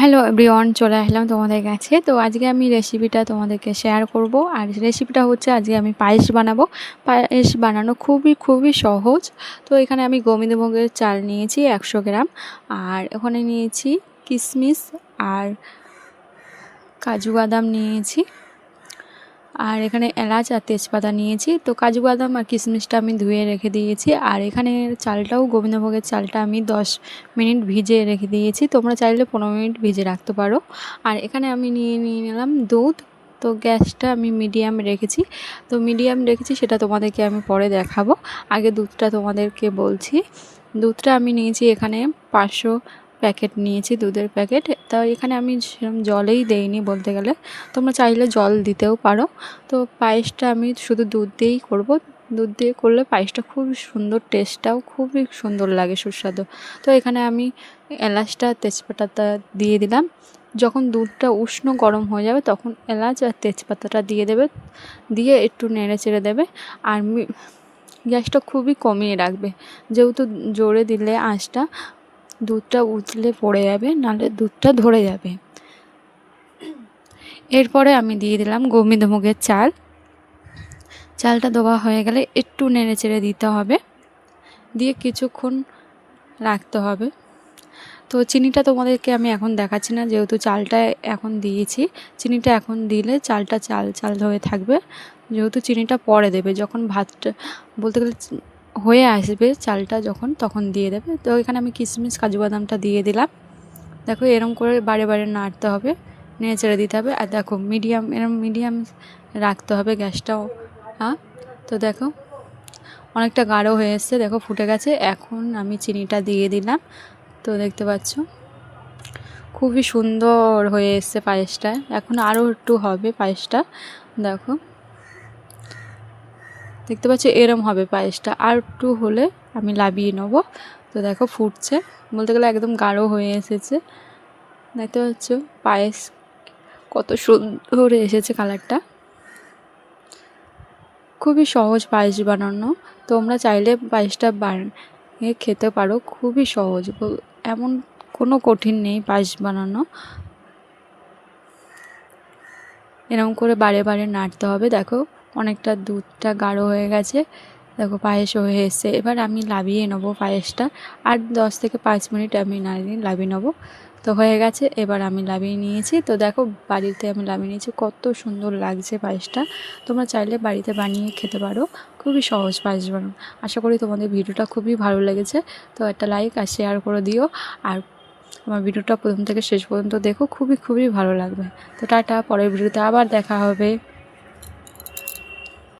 Hello everyone চলে আসলাম তোমাদের কাছে। তো আজকে আমি রেসিপিটা তোমাদেরকে শেয়ার করব। আর রেসিপিটা হচ্ছে আজকে আমি পায়েস বানাবো। পায়েস বানানো খুবই খুবই সহজ। তো এখানে আমি গোবিন্দভোগের চাল নিয়েছি একশো গ্রাম। আর ওখানে নিয়েছি কিশমিশ আর কাজু বাদাম নিয়েছি। আর এখানে এলাচ আর তেজপাতা নিয়েছি। তো কাজু বাদাম আর কিশমিশটা আমি ধুয়ে রেখে দিয়েছি। আর এখানে চালটাও গোবিন্দভোগের চালটা আমি দশ মিনিট ভিজে রেখে দিয়েছি। তোমরা চাইলে পনেরো মিনিট ভিজে রাখতে পারো। আর এখানে আমি নিয়ে নিয়ে নিলাম দুধ। তো গ্যাসটা আমি মিডিয়াম রেখেছি। তো মিডিয়াম রেখেছি, সেটা তোমাদেরকে আমি পরে দেখাবো। আগে দুধটা তোমাদেরকে বলছি। দুধটা আমি নিয়েছি এখানে পাঁচশো প্যাকেট নিয়েছি, দুধের প্যাকেট। তা এখানে আমি সেরকম জলেই দেইনি বলতে গেলে। তোমরা চাইলে জল দিতেও পারো। তো পায়েসটা আমি শুধু দুধ দিয়েই করব। দুধ দিয়ে করলে পায়েসটা খুব সুন্দর টেস্টটাও খুবই সুন্দর লাগে, সুস্বাদু। তো এখানে আমি এলাচটা, তেজপাতাটা দিয়ে দিলাম। যখন দুধটা উষ্ণ গরম হয়ে যাবে, তখন এলাচ আর তেজপাতাটা দিয়ে দেবে। দিয়ে একটু নেড়ে চেড়ে দেবে। আর গ্যাসটা খুবই কমিয়ে রাখবে। যেহেতু জোরে দিলে আঁচটা দুধটা উতলে পড়ে যাবে, নাহলে দুধটা ধরে যাবে। এরপরে আমি দিয়ে দিলাম গোবিন্দভোগের চাল। চালটা দেওয়া হয়ে গেলে একটু নেড়ে চেড়ে দিতে হবে। দিয়ে কিছুক্ষণ রাখতে হবে। তো চিনিটা তোমাদেরকে আমি এখন দেখাচ্ছি না, যেহেতু চালটা এখন দিয়েছি। চিনিটা এখন দিলে চালটা চাল চাল হয়ে থাকবে। যেহেতু চিনিটা পরে দেবে, যখন ভাতটা বলতে গেলে হয়ে আসবে চালটা যখন, তখন দিয়ে দেবে। তো এখানে আমি কিশমিশ, কাজু বাদামটা দিয়ে দিলাম। দেখো এরম করে বারে বারে নাড়তে হবে, নেড়ে চেড়ে দিতে হবে। আর দেখো মিডিয়াম, এরম মিডিয়াম রাখতে হবে গ্যাসটাও হ্যাঁ? তো দেখো অনেকটা গাঢ় হয়ে এসছে, দেখো ফুটে গেছে। এখন আমি চিনিটা দিয়ে দিলাম। তো দেখতে পাচ্ছ? খুবই সুন্দর হয়ে এসছে পায়েসটা। এখন আরও একটু হবে পায়েসটা। দেখো দেখতে পাচ্ছি এরম হবে পায়েসটা। আর একটু হলে আমি লাবিয়ে নেব। তো দেখো ফুটছে। বলতে গেলে একদম গাঢ় হয়ে এসেছে। দেখতে পাচ্ছ পায়েস কত সুন্দর এসেছে কালারটা। খুবই সহজ পায়েস বানানো। তোমরা চাইলে পায়েসটা বানিয়ে খেতে পারো। খুবই সহজ। এমন কোনো কঠিন নেই পায়েস বানানো। এরকম করে বারে বারে নাড়তে হবে। দেখো অনেকটা দুধটা গাঢ় হয়ে গেছে। দেখো পায়েস হয়ে এসছে। এবার আমি লাভিয়ে নেব পায়েসটা। আর দশ থেকে পাঁচ মিনিট আমি নাড়িয়ে লাভিয়ে নেব। তো হয়ে গেছে। এবার আমি লাভিয়ে নিয়েছি। তো দেখো বাড়িতে আমি লাভিয়ে নিয়েছি। কত সুন্দর লাগছে পায়েসটা। তোমরা চাইলে বাড়িতে বানিয়ে খেতে পারো। খুবই সহজ পায়েস বানানো। আশা করি তোমাদের ভিডিওটা খুবই ভালো লেগেছে। তো একটা লাইক আর শেয়ার করে দিও। আর আমার ভিডিওটা প্রথম থেকে শেষ পর্যন্ত দেখো। খুবই খুবই ভালো লাগবে। তো টাটা। পরের ভিডিওতে আবার দেখা হবে।